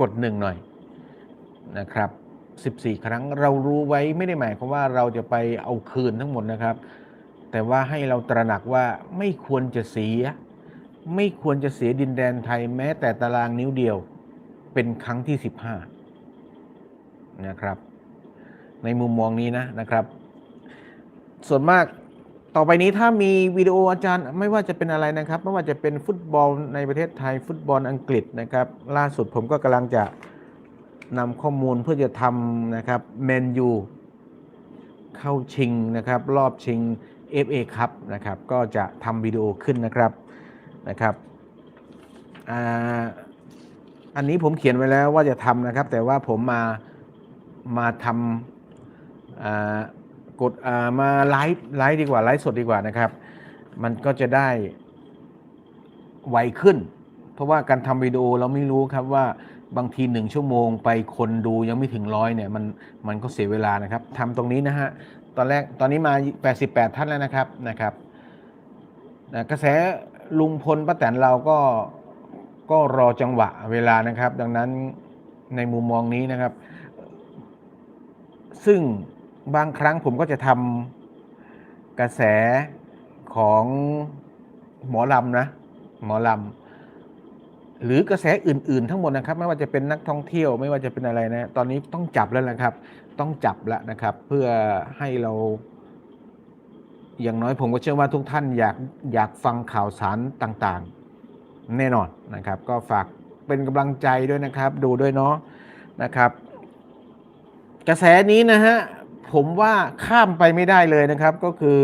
กดหนึ่งหน่อยนะครับ 14 ครั้งเรารู้ไว้ไม่ได้หมายความว่าเราจะไปเอาคืนทั้งหมดนะครับ แต่ว่าให้เราตระหนักว่าไม่ควรจะเสีย ไม่ควรจะเสียดินแดนไทยแม้แต่ตารางนิ้วเดียวเป็นครั้งที่ 15 นะครับ ในมุมมองนี้นะนะครับ ส่วนมาก ต่อไปนี้ถ้ามีวิดีโออาจารย์ไม่ว่าจะเป็นอะไรนะครับ ไม่ว่าจะเป็นฟุตบอลในประเทศไทยฟุตบอลอังกฤษนะครับ ล่าสุดผมก็กำลังจะนำข้อมูลเพื่อจะทำนะครับแมนยูเข้าชิงนะครับ รอบชิง FA ครับนะครับ ก็จะทำวิดีโอขึ้นนะครับนะครับอ,อันนี้ผมเขียนไว้แล้วว่าจะทำนะครับ แต่ว่าผมมามาทำอ่า กดมาไลฟ์ไลฟ์ดีกว่าไลฟ์สดดีกว่านะครับ มันก็จะได้ไวขึ้น เพราะว่าการทำวิดีโอเราไม่รู้ครับว่าบางทีหนึ่งชั่วโมงไปคนดูยังไม่ถึงร้อยเนี่ยมันมันก็เสียเวลานะครับทำตรงนี้นะฮะตอนแรกตอนนี้มา 88 ท่านแล้วนะครับนะครับนะกระแสลุงพลป้าแตนเราก็ก็รอจังหวะเวลานะครับ ดังนั้นในมุมมองนี้นะครับ ซึ่ง บางครั้งผมก็จะทำกระแสของหมอลำนะ หมอลำหรือกระแสอื่น ๆ ทั้งหมดนะครับ ไม่ว่าจะเป็นนักท่องเที่ยวไม่ว่าจะเป็นอะไรนะ ตอนนี้ต้องจับแล้วนะครับ ต้องจับแล้วนะครับ เพื่อให้เรา อย่างน้อยผมก็เชื่อว่าทุกท่านอยากอยากฟังข่าวสารต่างๆ แน่นอนนะครับ ก็ฝากเป็นกำลังใจด้วยนะครับ ดูด้วยเนาะนะครับ กระแสนี้นะฮะ ผมว่าข้ามไปไม่ได้เลยนะครับ ก็คือ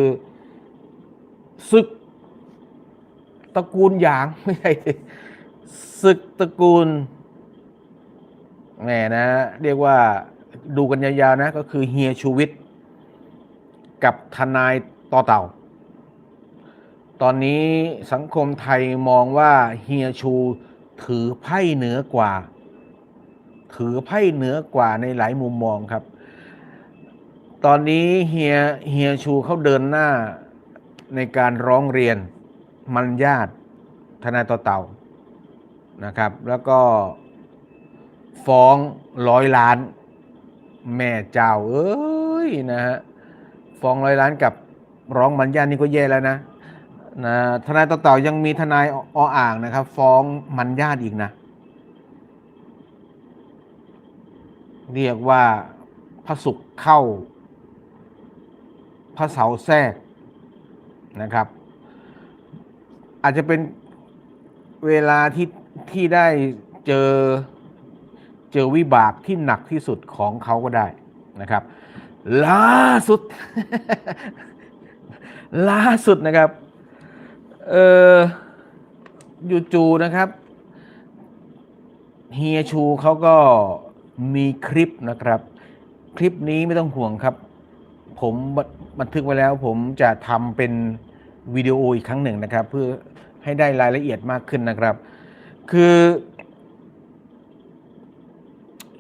ศึกตระกูลหยางไม่ใช่ศึกตระกูลแหมนะ เรียกว่าดูกันยาวๆนะก็คือเฮียชูวิทย์กับทนายต่อเต่า ตอนนี้สังคมไทยมองว่าเฮียชูถือไพ่เหนือกว่า ถือไพ่เหนือกว่าในหลายมุมมองครับ ตอนนี้เฮียเฮียชูเขาเดินหน้าในการร้องเรียนมันญาติทนายต่อเต่านะครับ แล้วก็ฟ้องร้อยล้าน แม่เจ้า เอ้ยนะฮะฟ้องร้อยล้านกับร้องมันญาตินี่ก็แย่แล้วนะนะทนายต่อเต่ายังมีทนายออ่างนะครับ ฟ้องมันญาติอีกนะ เรียกว่าพระศุกร์เข้า พระเสาแทรกนะครับ อาจจะเป็นเวลาที่ที่ได้เจอเจอวิบากที่หนักที่สุดของเขาก็ได้นะครับล่าสุดล่าสุดนะครับเออยูจูนะครับเฮียชูเขาก็มีคลิปนะครับ คลิปนี้ไม่ต้องห่วงครับ ผมบันทึกไว้แล้ว ผมจะทำเป็นวิดีโออีกครั้งหนึ่งนะครับ เพื่อให้ได้รายละเอียดมากขึ้นนะครับ คือ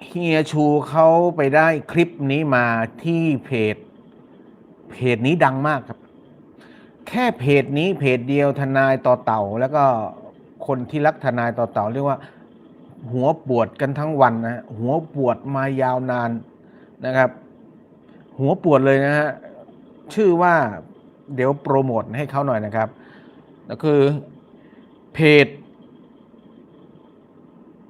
เฮียชูเขาไปได้คลิปนี้มาที่เพจ เพจนี้ดังมากครับ แค่เพจนี้เพจเดียวทนายต่อเต่า แล้วก็คนที่รักทนายต่อเต่า เรียกว่า หัวปวดกันทั้งวันนะฮะหัวปวดมายาวนานนะครับ หัวปวดเลยนะฮะชื่อว่าเดี๋ยวโปรโมทให้เขาหน่อยนะครับก็คือเพจ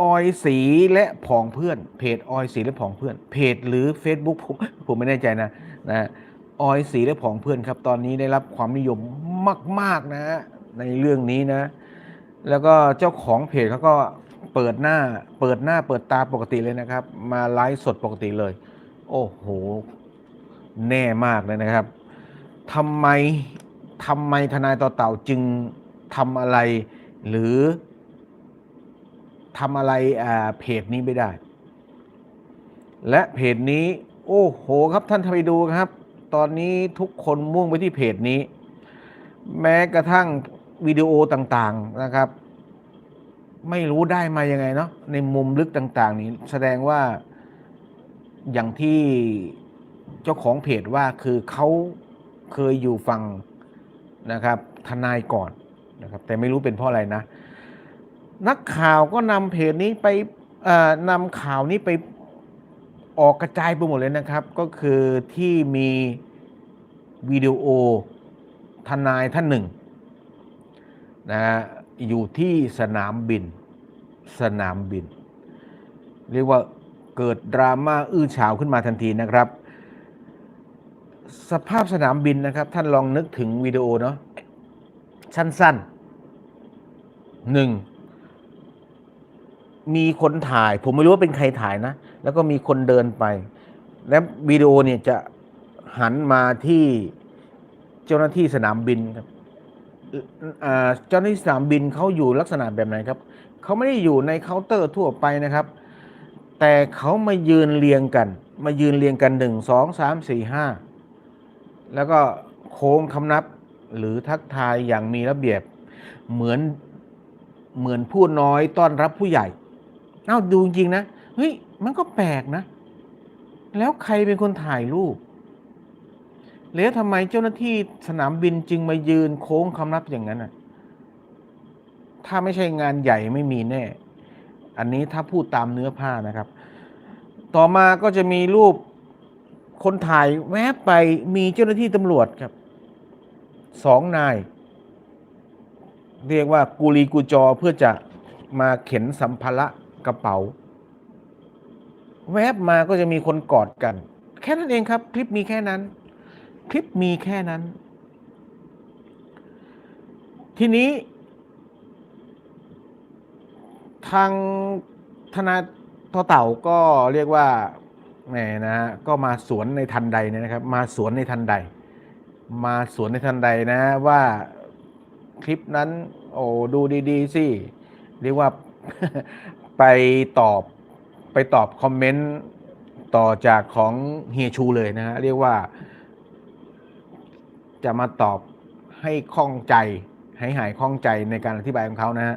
ออยสีและผองเพื่อน เพจออยสีและผองเพื่อน เพจหรือ Facebook ผมผมไม่แน่ใจนะนะออยสีและผองเพื่อนครับ ตอนนี้ได้รับความนิยมมาก ๆนะฮะในเรื่องนี้นะ แล้วก็เจ้าของเพจเขาก็เปิดหน้า เปิดหน้าเปิดตาปกติเลยนะครับ มาไลฟ์สดปกติเลย โอ้โห แน่มากเลยนะครับทำไมทำไมทนายต่อเต่าจึงทำอะไร หรือทำอะไรอ่าเพจนี้ไม่ได้ และเพจนี้ โอ้โหครับท่านทไปดูครับ ตอนนี้ทุกคนมุ่งไปที่เพจนี้ แม้กระทั่งวิดีโอต่างๆนะครับ ไม่รู้ได้มายังไงเนาะในมุมลึกต่าง ๆ นี้แสดงว่าอย่างที่ เจ้าของเพจว่าคือเขาเคยอยู่ฝั่งนะครับทนายก่อนนะครับแต่ไม่รู้เป็นเพราะอะไรนะ นักข่าวก็นำเพจนี้ไปนำข่าวนี้ไปออกกระจายไปหมดเลยนะครับ ก็คือที่มีวิดีโอทนายท่านหนึ่งนะฮะอยู่ที่สนามบิน สนามบิน เรียกว่าเกิดดราม่าอื้อฉาวขึ้นมาทันทีนะครับ สภาพสนามบินนะครับ ท่านลองนึกถึงวิดีโอเนาะสั้นๆหนึ่งมีคนถ่าย ผมไม่รู้ว่าเป็นใครถ่ายนะ แล้วก็มีคนเดินไป และวิดีโอเนี่ยจะหันมาที่เจ้าหน้าที่สนามบินครับเจ้าหน้าที่สนามบินเขาอยู่ลักษณะแบบไหนครับเขาไม่ได้อยู่ในเคาน์เตอร์ทั่วไปนะครับ แต่เขามายืนเรียงกัน มายืนเรียงกันหนึ่งสองสามสี่ห้า แล้วก็โค้งคำนับหรือทักทายอย่างมีระเบียบ เหมือนเหมือนผู้น้อยต้อนรับผู้ใหญ่เอ้าดูจริงนะเฮ้ยมันก็แปลกนะ แล้วใครเป็นคนถ่ายรูปแล้วทำไมเจ้าหน้าที่สนามบินจึงมายืนโค้งคำนับอย่างนั้นอะถ้าไม่ใช่งานใหญ่ไม่มีแน่ อันนี้ถ้าพูดตามเนื้อผ้านะครับ ต่อมาก็จะมีรูป คนถ่ายแวบไปมีเจ้าหน้าที่ตำรวจครับสองนาย เรียกว่ากูรีกูจอเพื่อจะมาเข็นสัมภาระกระเป๋า แวบมาก็จะมีคนกอดกัน แค่นั้นเองครับ คลิปมีแค่นั้น คลิปมีแค่นั้น ทีนี้ ทางธนาทอเต่าก็เรียกว่า แหมนะฮะก็มาสวนในทันใดเนี่ยนะครับ มาสวนในทันใด มาสวนในทันใดนะว่าคลิปนั้น โอ้ดูดีๆสิเรียกว่าไปตอบไปตอบคอมเมนต์ต่อจากของเฮียชูเลยนะฮะเรียกว่า จะมาตอบให้ข้องใจ ให้หายข้องใจในการอธิบายของเขานะฮะ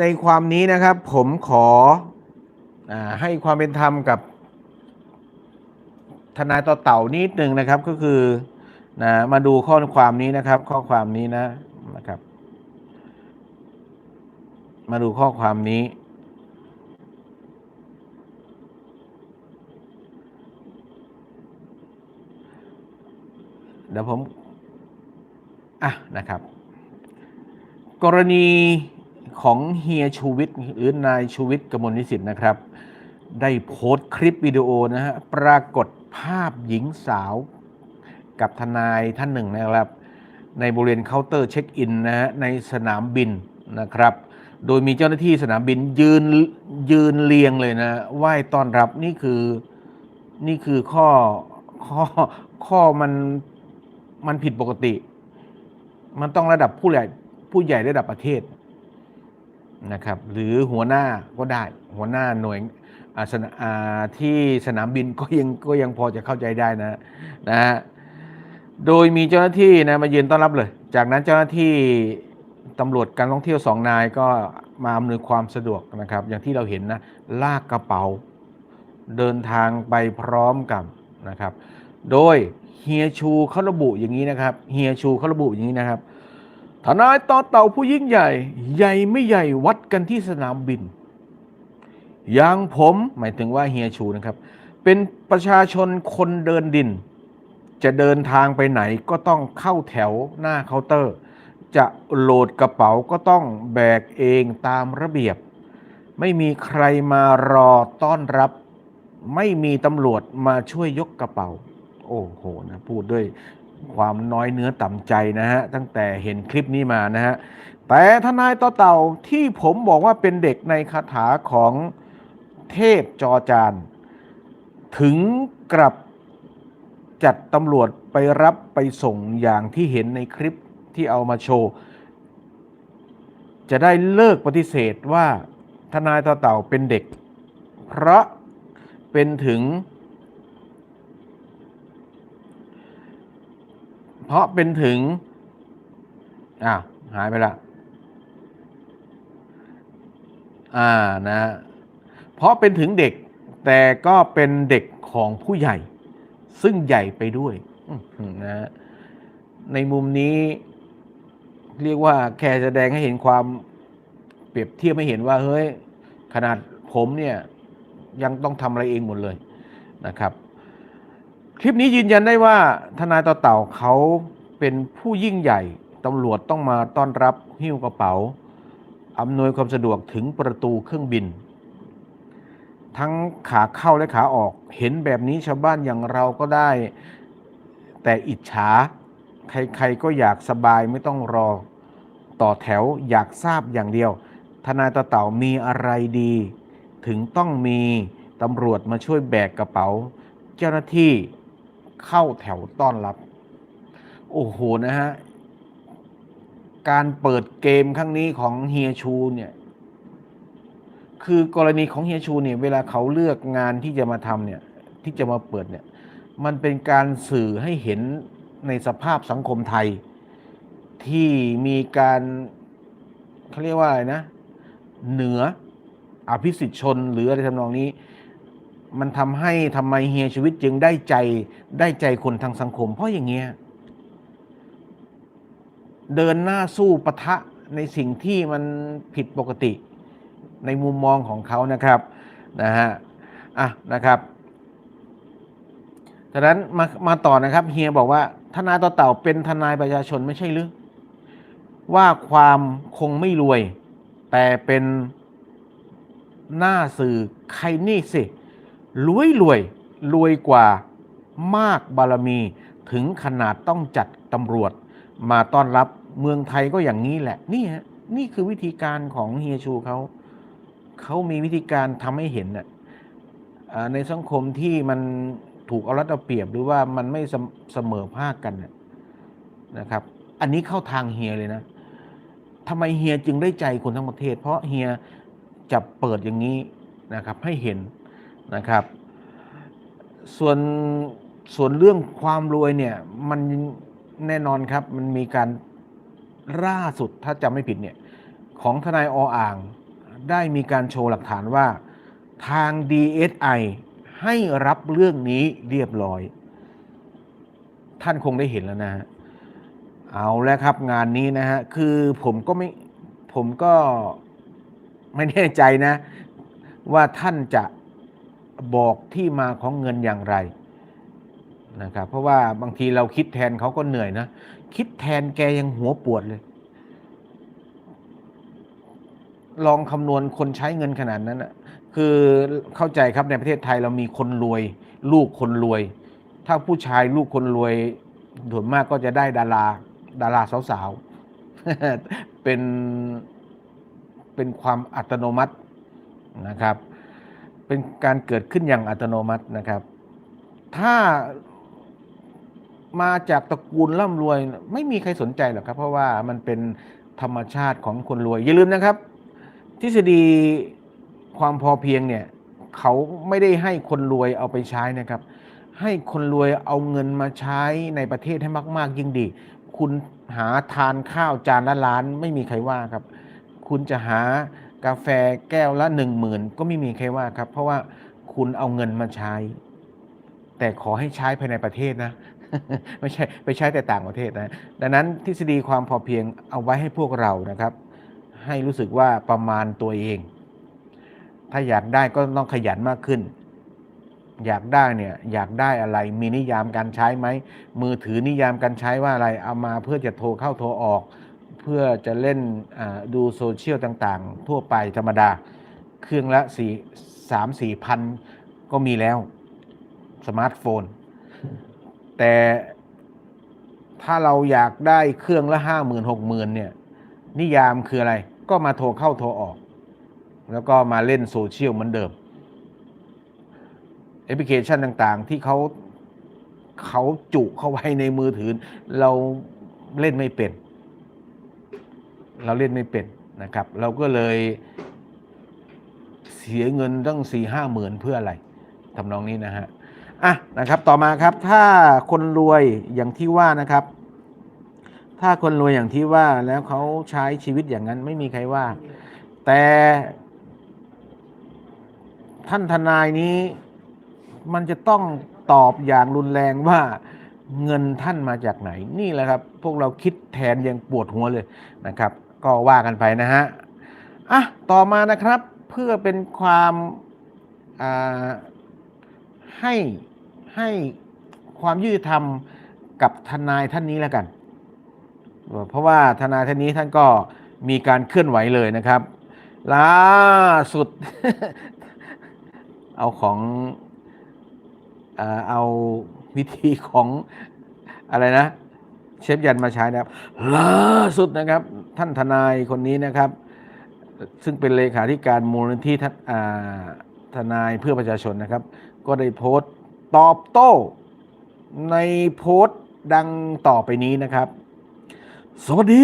ในความนี้นะครับผมขอ ให้ความเป็นธรรมกับทนายต่อเต่านิดหนึ่งนะครับก็คือนะมาดูข้อความนี้นะครับ ข้อความนี้นะนะครับ มาดูข้อความนี้ เดี๋ยวผมอะนะครับ กรณีของเฮียชูวิทย์หรือนายชูวิทย์กมลนิสิตนะครับ ได้โพสต์คลิปวิดีโอนะฮะปรากฏภาพหญิงสาวกับทนายท่านหนึ่งนะครับ ในบริเวณเคาน์เตอร์เช็คอินนะฮะในสนามบินนะครับ โดยมีเจ้าหน้าที่สนามบินยืนยืนเรียงเลยนะไหว้ต้อนรับนี่คือนี่คือข้อข้อข้อมันมันผิดปกติ มันต้องระดับผู้ใหญ่ผู้ใหญ่ระดับประเทศนะครับ หรือหัวหน้าก็ได้ หัวหน้าหน่วย ที่สนามบินก็ยังก็ยังพอจะเข้าใจได้นะนะฮะโดยมีเจ้าหน้าที่นะมายืนต้อนรับเลย จากนั้นเจ้าหน้าที่ตำรวจการท่องเที่ยวสองนายก็มาอำนวยความสะดวกนะครับ อย่างที่เราเห็นนะลากกระเป๋า เดินทางไปพร้อมกันนะครับ โดยเฮียชูเขาระบุอย่างนี้นะครับเฮียชูเขาระบุอย่างนี้นะครับทนายต่อเต่าผู้ยิ่งใหญ่ ใหญ่ไม่ใหญ่วัดกันที่สนามบิน อย่างผมหมายถึงว่าเฮียชูนะครับ เป็นประชาชนคนเดินดิน จะเดินทางไปไหนก็ต้องเข้าแถวหน้าเคาน์เตอร์ จะโหลดกระเป๋าก็ต้องแบกเองตามระเบียบ ไม่มีใครมารอต้อนรับ ไม่มีตำรวจมาช่วยยกกระเป๋า โอ้โหนะพูดด้วยความน้อยเนื้อต่ำใจนะฮะ ตั้งแต่เห็นคลิปนี้มานะฮะ แต่ทนายต่อเต่าที่ผมบอกว่าเป็นเด็กในคาถาของ เทพจอจาน ถึงกลับจัดตำรวจไปรับไปส่งอย่างที่เห็นในคลิปที่เอามาโชว์ จะได้เลิกปฏิเสธว่าทนายต่อเต่าเป็นเด็ก เพราะเป็นถึง เพราะเป็นถึง อ้าว หายไปละ อ่านะ เพราะเป็นถึงเด็กแต่ก็เป็นเด็กของผู้ใหญ่ ซึ่งใหญ่ไปด้วยนะในมุมนี้ เรียกว่าแค่แสดงให้เห็นความเปรียบเทียบไม่เห็นว่า เฮ้ย ขนาดผมเนี่ยยังต้องทำอะไรเองหมดเลยนะครับ คลิปนี้ยืนยันได้ว่า ทนายต่อเต่าเขาเป็นผู้ยิ่งใหญ่ตำรวจต้องมาต้อนรับหิ้วกระเป๋าอำนวยความสะดวกถึงประตูเครื่องบิน ทั้งขาเข้าและขาออก เห็นแบบนี้ชาวบ้านอย่างเราก็ได้ แต่อิจฉา ใครๆก็อยากสบายไม่ต้องรอ ต่อแถวอยากทราบอย่างเดียว ทนายต่อเต่ามีอะไรดี ถึงต้องมีตำรวจมาช่วยแบกกระเป๋า เจ้าหน้าที่เข้าแถวต้อนรับ โอ้โหนะฮะ การเปิดเกมครั้งนี้ของเฮียชูเนี่ย คือกรณีของเฮียชูเนี่ยเวลาเขาเลือกงานที่จะมาทำเนี่ยที่จะมาเปิดเนี่ยมันเป็นการสื่อให้เห็นในสภาพสังคมไทย ที่มีการเขาเรียกว่าอะไรนะ เหนืออภิสิทธิชนหรืออะไรทำนองนี้ มันทำให้ทำไมเฮียชีวิตจึงได้ใจได้ใจคนทางสังคม เพราะอย่างเงี้ยเดินหน้าสู้ปะทะในสิ่งที่มันผิดปกติ ในมุมมองของเขานะครับนะฮะอะนะครับจากนั้นมามาต่อนะครับเฮียบอกว่าทนายต่อเต่าเป็นทนายประชาชนไม่ใช่หรือว่าความคงไม่รวย แต่เป็นหน้าสื่อใครนี่สิรวยรวยรวยกว่ามากบารมีถึงขนาดต้องจัดตำรวจ มาต้อนรับเมืองไทยก็อย่างนี้แหละ นี่ฮะนี่คือวิธีการของเฮียชูเขา เขามีวิธีการทำให้เห็นน่ะอ่าในสังคมที่มันถูกเอารัดเอาเปรียบหรือว่ามันไม่เสมอภาคกันนะนะครับ อันนี้เข้าทางเฮียเลยนะทำไมเฮียจึงได้ใจคนทั้งประเทศ เพราะเฮียจะเปิดอย่างนี้นะครับให้เห็นนะครับ ส่วนส่วนเรื่องความรวยเนี่ยมันแน่นอนครับมันมีการล่าสุดถ้าจำไม่ผิดเนี่ยของทนายออ่าง ได้มีการโชว์หลักฐานว่า ทาง DSI ให้รับเรื่องนี้เรียบร้อย ท่านคงได้เห็นแล้วนะฮะเอาแล้วครับงานนี้นะฮะ คือผมก็ไม่ผมก็ไม่แน่ใจนะ ว่าท่านจะบอกที่มาของเงินอย่างไรนะครับเพราะว่าบางทีเราคิดแทนเขาก็เหนื่อยนะ คิดแทนแกยังหัวปวดเลย ลองคำนวณคนใช้เงินขนาดนั้นนะคือเข้าใจครับในประเทศไทยเรามีคนรวย ลูกคนรวย ถ้าผู้ชายลูกคนรวยส่วนมากก็จะได้ดาราดาราสาวๆ เป็นเป็นความอัตโนมัตินะครับ เป็นการเกิดขึ้นอย่างอัตโนมัตินะครับ ถ้ามาจากตระกูลร่ำรวย ไม่มีใครสนใจหรอกครับ เพราะว่ามันเป็นธรรมชาติของคนรวย อย่าลืมนะครับ ทฤษฎีความพอเพียงเนี่ยเขาไม่ได้ให้คนรวยเอาไปใช้นะครับ ให้คนรวยเอาเงินมาใช้ในประเทศให้มาก ๆ ยิ่งดี คุณหาทานข้าวจานละล้านไม่มีใครว่าครับ คุณจะหากาแฟแก้วละหนึ่งหมื่นก็ไม่มีใครว่าครับ เพราะว่าคุณเอาเงินมาใช้ แต่ขอให้ใช้ภายในประเทศนะ ไม่ใช่ไปใช้แต่ต่างประเทศนะ ดังนั้นทฤษฎีความพอเพียงเอาไว้ให้พวกเรานะครับ ให้รู้สึกว่าประมาณตัวเอง ถ้าอยากได้ก็ต้องขยันมากขึ้น อยากได้เนี่ยอยากได้อะไร มีนิยามการใช้ไหม มือถือนิยามการใช้ว่าอะไร เอามาเพื่อจะโทรเข้าโทรออก เพื่อจะเล่นดูโซเชียลต่างๆ ทั่วไปธรรมดา เครื่องละสี่สามสี่พันก็มีแล้ว สมาร์ทโฟน แต่ถ้าเราอยากได้เครื่องละห้าหมื่นหกหมื่นเนี่ย นิยามคืออะไร ก็มาโทรเข้าโทรออก แล้วก็มาเล่นโซเชียลเหมือนเดิมแอปพลิเคชันต่างๆ ที่เขาเขาจุเข้าไว้ในมือถือ เราเล่นไม่เป็น เราเล่นไม่เป็นนะครับ เราก็เลยเสียเงินตั้งสี่ห้าหมื่นเพื่ออะไรทำนองนี้นะฮะอะนะครับต่อมาครับถ้าคนรวยอย่างที่ว่านะครับ ถ้าคนรวยอย่างที่ว่าแล้วเขาใช้ชีวิตอย่างนั้นไม่มีใครว่า แต่ท่านทนายนี้ มันจะต้องตอบอย่างรุนแรงว่าเงินท่านมาจากไหน นี่แหละครับ พวกเราคิดแทนยังปวดหัวเลยนะครับ ก็ว่ากันไปนะฮะอะต่อมานะครับเพื่อเป็นความให้ให้ความยุติธรรมกับทนายท่านนี้แล้วกัน เพราะว่าทนายท่านนี้ท่านก็มีการเคลื่อนไหวเลยนะครับ ล่าสุด เอาของเอาวิธีของอะไรนะ เชฟยันมาใช้นะครับ ล่าสุดนะครับ ท่านทนายคนนี้นะครับ ซึ่งเป็นเลขาธิการมูลนิธิท่าทนายเพื่อประชาชนนะครับ ก็ได้โพสต์ตอบโต้ ในโพสต์ดังต่อไปนี้นะครับ สวัสดี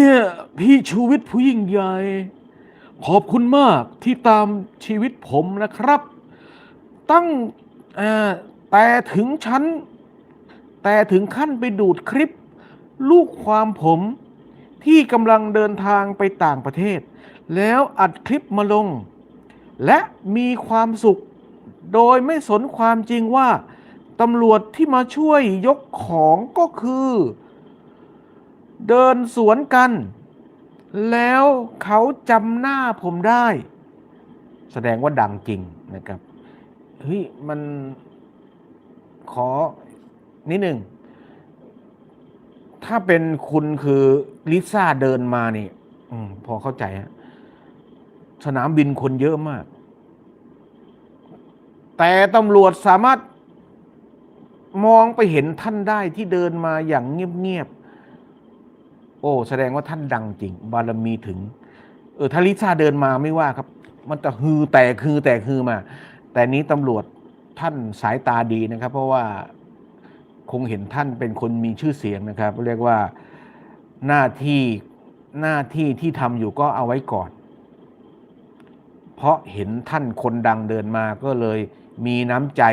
พี่ชูวิทย์ผู้ยิ่งใหญ่ ขอบคุณมากที่ตามชีวิตผมนะครับ ตั้งแต่ถึงชั้น แต่ถึงขั้นไปดูดคลิป ลูกความผมที่กำลังเดินทางไปต่างประเทศ แล้วอัดคลิปมาลง และมีความสุข โดยไม่สนความจริงว่าตำรวจที่มาช่วยยกของก็คือ เดินสวนกัน แล้วเขาจำหน้าผมได้ แสดงว่าดังจริงนะครับเฮ้ยมันขอนิดหนึ่ง ถ้าเป็นคุณคือลิซ่าเดินมานี่อพอเข้าใจฮะสนามบินคนเยอะมาก แต่ตำรวจสามารถมองไปเห็นท่านได้ที่เดินมาอย่างเงียบๆ โอ้แสดงว่าท่านดังจริง บารมีถึง เออถ้าลิซ่าเดินมาไม่ว่าครับ มันจะฮือแตกฮือแตกฮือมา แต่นี้ตำรวจท่านสายตาดีนะครับ เพราะว่าคงเห็นท่านเป็นคนมีชื่อเสียงนะครับ เรียกว่าหน้าที่หน้าที่ที่ทำอยู่ก็เอาไว้ก่อน เพราะเห็นท่านคนดังเดินมาก็เลยมีน้ำใจ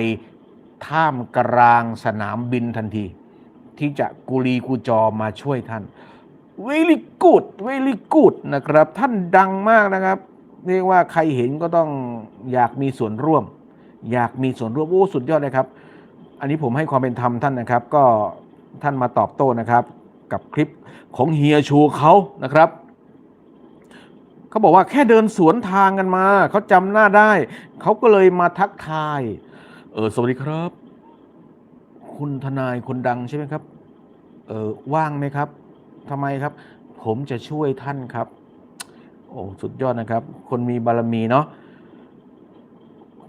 ท่ามกลางสนามบินทันที ที่จะกุลีกูจอมาช่วยท่าน very good very good นะครับ ท่านดังมากนะครับ เรียกว่าใครเห็นก็ต้องอยากมีส่วนร่วม อยากมีส่วนร่วม โอ้ สุดยอดเลยครับ อันนี้ผมให้ความเป็นธรรมท่านนะครับ ก็ท่านมาตอบโต้นะครับ กับคลิปของเฮียชูเขานะครับเขาบอกว่าแค่เดินสวนทางกันมา เขาจำหน้าได้ เขาก็เลยมาทักทาย เออสวัสดีครับ คุณทนายคนดังใช่ไหมครับ เออว่างไหมครับ ทำไมครับ ผมจะช่วยท่านครับ โอ้สุดยอดนะครับ คนมีบารมีเนาะ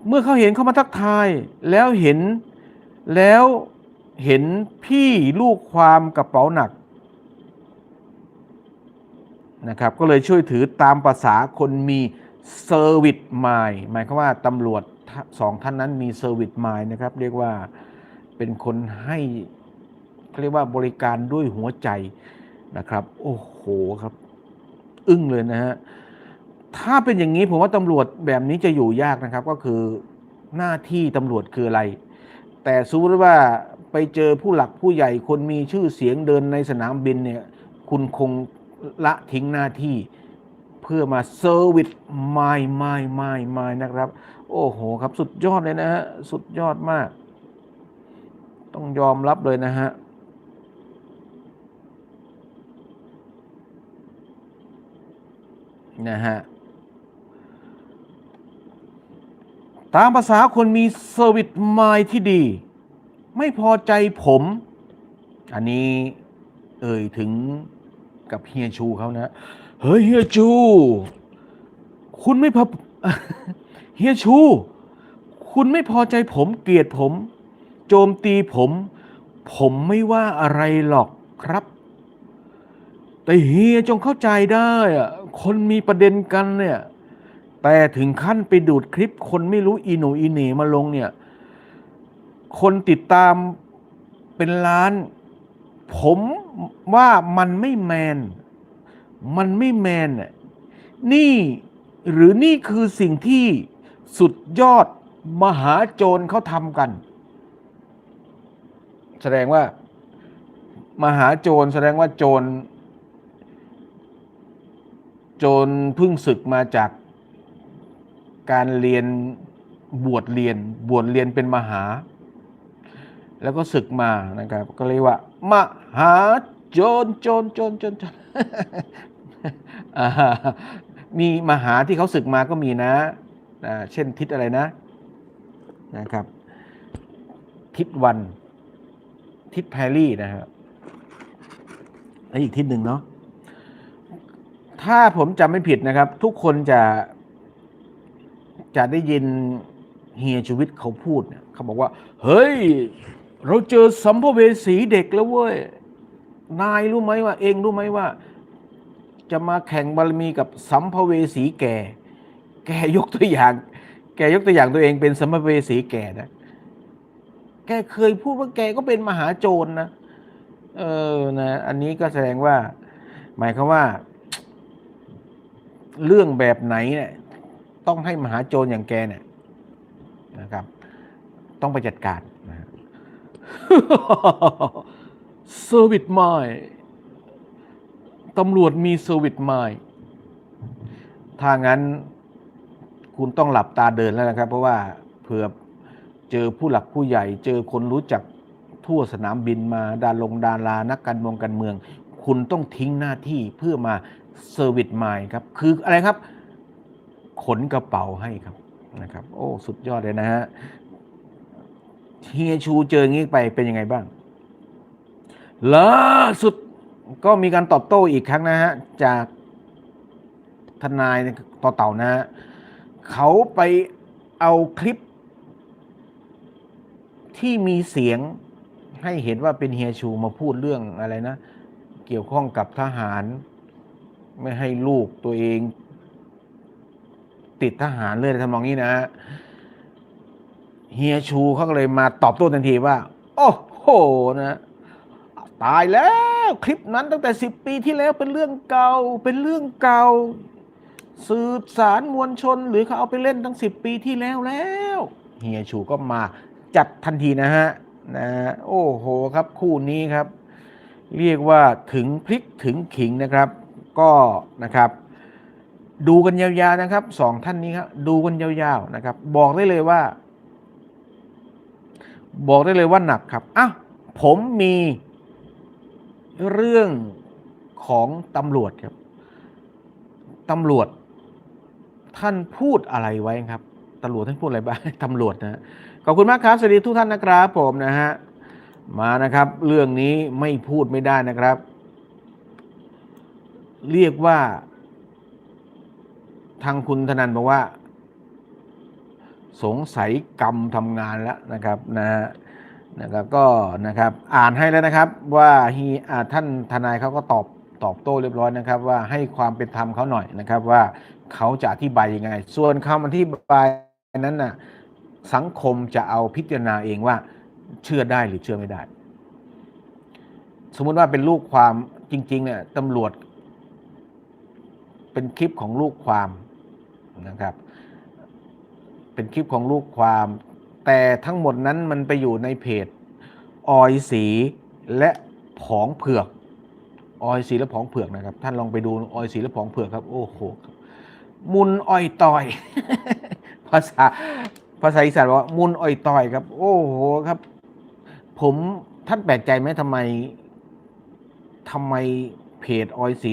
เมื่อเขาเห็นเขามาทักทาย แล้วเห็นแล้วเห็นพี่ลูกความกระเป๋าหนักนะครับก็เลยช่วยถือตามภาษาคนมีเซอร์วิสมายหมายความว่าตำรวจสองท่านนั้นมีเซอร์วิสมายนะครับ เรียกว่าเป็นคนให้เรียกว่าบริการด้วยหัวใจ นะครับ โอ้โหครับ อึ้งเลยนะฮะถ้าเป็นอย่างนี้ผมว่าตำรวจแบบนี้จะอยู่ยากนะครับ ก็คือหน้าที่ตำรวจคืออะไร แต่สมมติว่าไปเจอผู้หลักผู้ใหญ่คนมีชื่อเสียงเดินในสนามบินเนี่ย คุณคงละทิ้งหน้าที่ เพื่อมาเซอร์วิสไม่ไม่ไม่ไม่นะครับ โอ้โหครับสุดยอดเลยนะฮะ สุดยอดมาก ต้องยอมรับเลยนะฮะ นะฮะตามภาษาคนมีเซอร์วิสมายที่ดี ไม่พอใจผม อันนี้เอ่ยถึงกับเฮียชูเขานะ เฮ้ยเฮียชู คุณไม่พอเฮียชู คุณไม่พอใจผมเกลียดผม โจมตีผม ผมไม่ว่าอะไรหรอกครับ แต่เฮียจงเข้าใจได้อะ คนมีประเด็นกันเนี่ย แต่ถึงขั้นไปดูดคลิป คนไม่รู้อีหนูอีเหนมาลงเนี่ย คนติดตามเป็นล้าน ผมว่ามันไม่แมน มันไม่แมนน่ะนี่หรือนี่คือสิ่งที่สุดยอดมหาโจรเขาทำกัน แสดงว่า มหาโจรแสดงว่าโจร จรเพิ่งศึกมาจากการเรียนบวชเรียนบวชเรียนเป็นมหา แล้วก็ศึกมานะครับ ก็เรียกว่า มหาโจรโจรโจรโจรโจรมีมหาที่เขาศึกมาก็มีนะเช่นทิศอะไรนะนะครับ ทิศวัน ทิศแพรรี่นะครับและอีกทิศหนึ่งเนาะ ถ้าผมจำไม่ผิดนะครับ ทุกคนจะจะได้ยินเฮียชูวิทย์เขาพูดเนี่ยเขาบอกว่า เฮ้ย เราเจอสัมภเวสีเด็กแล้วเว้ย นายรู้ไหมว่า เองรู้ไหมว่า จะมาแข่งบารมีกับสัมภเวสีแก่ แกยกตัวอย่าง แกยกตัวอย่างตัวเองเป็นสัมภเวสีแก่นะแกเคยพูดว่าแกก็เป็นมหาโจรนะเออนะ อันนี้ก็แสดงว่า หมายความว่า เรื่องแบบไหนเนี่ยต้องให้มหาโจรอย่างแกเนี่ยนะครับ ต้องไปจัดการนะเซอร์วิสไมตำรวจมีเซอร์วิสไมถ้างั้นคุณต้องหลับตาเดินแล้วนะครับ เพราะว่าเผื่อเจอผู้หลักผู้ใหญ่ เจอคนรู้จักทั่วสนามบินมาดาลงดารานักการเมืองการเมือง คุณต้องทิ้งหน้าที่เพื่อมา เซอร์วิสไมครับ คืออะไรครับ ขนกระเป๋าให้ครับนะครับ โอ้ สุดยอดเลยนะฮะเฮียชูเจองี้ไปเป็นยังไงบ้างล่าสุดก็มีการตอบโต้อีกครั้งนะฮะ จากทนายต่อเต่านะฮะเขาไปเอาคลิป ที่มีเสียงให้เห็นว่าเป็นเฮียชูมาพูดเรื่องอะไรนะ เกี่ยวข้องกับทหาร ไม่ให้ลูกตัวเอง ติดทหารเลยทำนองนี้นะฮะเฮียชูเขาก็เลยมาตอบโต้ทันทีว่า โอ้โหนะตายแล้วคลิปนั้นตั้งแต่สิบปีที่แล้วเป็นเรื่องเก่าเป็นเรื่องเก่าสืบสารมวลชน หรือเขาเอาไปเล่นตั้งสิบปีที่แล้วแล้วเฮียชูก็มาจัดทันทีนะฮะนะโอ้โหครับคู่นี้ครับ เรียกว่าถึงพลิกถึงขิงนะครับ ก็นะครับดูกันยาวๆนะครับสองท่านนี้ครับดูกันยาวๆนะครับ บอกได้เลยว่า บอกได้เลยว่าหนักครับอ้าวผมมีเรื่องของตำรวจครับตำรวจท่านพูดอะไรไว้ครับตำรวจท่านพูดอะไรบ้างตำรวจนะฮะขอบคุณมากครับสวัสดีทุกท่านนะครับผมนะฮะมานะครับ เรื่องนี้ไม่พูดไม่ได้นะครับ เรียกว่า ทางคุณธนันบอกว่า สงสัยกรรมทำงานแล้วนะครับนะฮะนะครับก็นะครับอ่านให้แล้วนะครับว่าฮีอ่าท่านทนายเขาก็ตอบตอบโต้เรียบร้อยนะครับ ว่าให้ความเป็นธรรมเขาหน่อยนะครับว่าเขาจะอธิบายยังไง ส่วนคำอธิบายนั้นน่ะสังคมจะเอาพิจารณาเองว่าเชื่อได้หรือเชื่อไม่ได้ สมมุติว่าเป็นลูกความจริงๆเนี่ยตำรวจ เป็นคลิปของลูกความนะครับ เป็นคลิปของลูกความ แต่ทั้งหมดนั้นมันไปอยู่ในเพจออยสีและผองเผือกออยสีและผองเผือกนะครับ ท่านลองไปดูออยสีและผองเผือกครับ โอ้โหมุนอ้อยต่อย ภาษาภาษาอีสานว่ามุนอ้อยต่อยครับ โอ้โหครับ ผมท่านแปลกใจไหมทำไมทำไมเพจออยสี